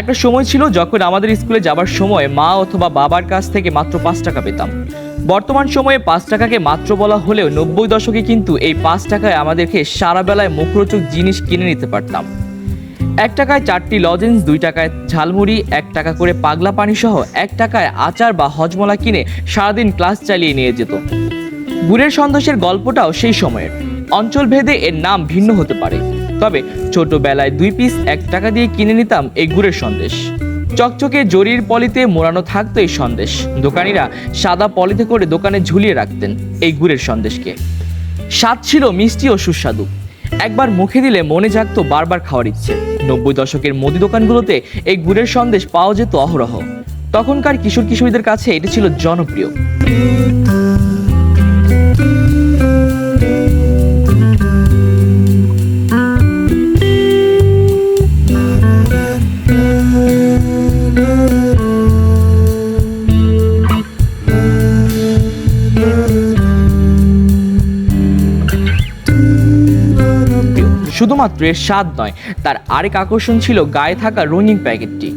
একটা সময় ছিল যখন আমাদের স্কুলে যাবার সময় মা অথবা বাবার কাছ থেকে মাত্র পাঁচ টাকা পেতাম। বর্তমান সময়ে পাঁচ টাকাকে মাত্র বলা হলেও নব্বই দশকে কিন্তু এই পাঁচ টাকায় আমাদেরকে সারা বেলায় মুখরোচক জিনিস কিনে নিতে পারতাম। এক টাকায় চারটি লজেন্স, দুই টাকায় ঝালমুড়ি, এক টাকা করে পাগলা পানি সহ এক টাকায় আচার বা হজমলা কিনে সারাদিন ক্লাস চালিয়ে নিয়ে যেত। গুড়ের সন্দেশের গল্পটাও সেই সময়ের। অঞ্চলভেদে এর নাম ভিন্ন হতে পারে। তবে ছোটবেলায় দুই পিস এক টাকা দিয়ে কিনে নিতাম এই গুড়ের সন্দেশ। চকচকে জরির পলিতে মোড়ানো থাকতো এই সন্দেশ। দোকানিরা সাদা পলিতে করে দোকানে ঝুলিয়ে রাখতেন এই গুড়ের সন্দেশকে। স্বাদ ছিল মিষ্টি ও সুস্বাদু। একবার মুখে দিলে মনে জাগতো বারবার খাওয়ার ইচ্ছে। নব্বই দশকের মুদি দোকানগুলোতে এই গুড়ের সন্দেশ পাওয়া যেত অহরহ। তখনকার কিশোর কিশোরীদের কাছে এটি ছিল জনপ্রিয়। শুধুমাত্র এর স্বাদ নয়, তার আরেক আকর্ষণ ছিল গায়ে থাকা রঙিন প্যাকেটটি।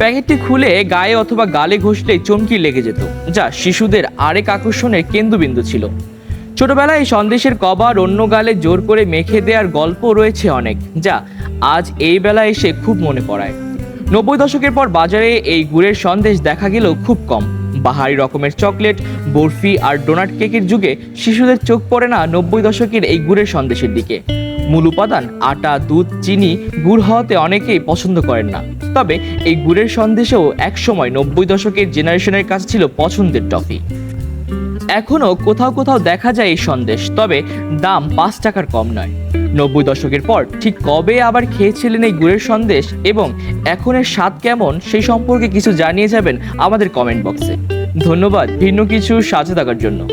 প্যাকেটটি খুলে গায়ে অথবা গালে ঘষলে চমকি লেগে যেত, যা শিশুদের আরেক আকর্ষণের কেন্দ্রবিন্দু ছিল। ছোটবেলায় এই সন্দেশের কভার অন্য গালে জোর করে মেখে দেওয়ার গল্প রয়েছে অনেক, যা আজ এই বেলা এসে খুব মনে পড়ায়। নব্বই দশকের পর বাজারে এই গুড়ের সন্দেশ দেখা গেলেও খুব কম। বাহারি রকমের চকলেট, বরফি আর ডোনাট কেকের যুগে শিশুদের চোখ পড়ে না নব্বই দশকের এই গুড়ের সন্দেশের দিকে। মূল উপাদান আটা, দুধ, চিনি, গুড় হওয়াতে অনেকেই পছন্দ করেন না। তবে এই গুড়ের সন্দেশেও একসময় নব্বই দশকের জেনারেশনের কাছে ছিল পছন্দের টফি। এখনও কোথাও কোথাও দেখা যায় এই সন্দেশ, তবে দাম পাঁচ টাকার কম নয়। নব্বই দশকের পর ঠিক কবে আবার খেয়েছিলেন এই গুড়ের সন্দেশ এবং এখন এর স্বাদ কেমন সেই সম্পর্কে কিছু জানিয়ে যাবেন আমাদের কমেন্ট বক্সে। ধন্যবাদ ভিন্ন কিছু সাথে থাকার জন্য।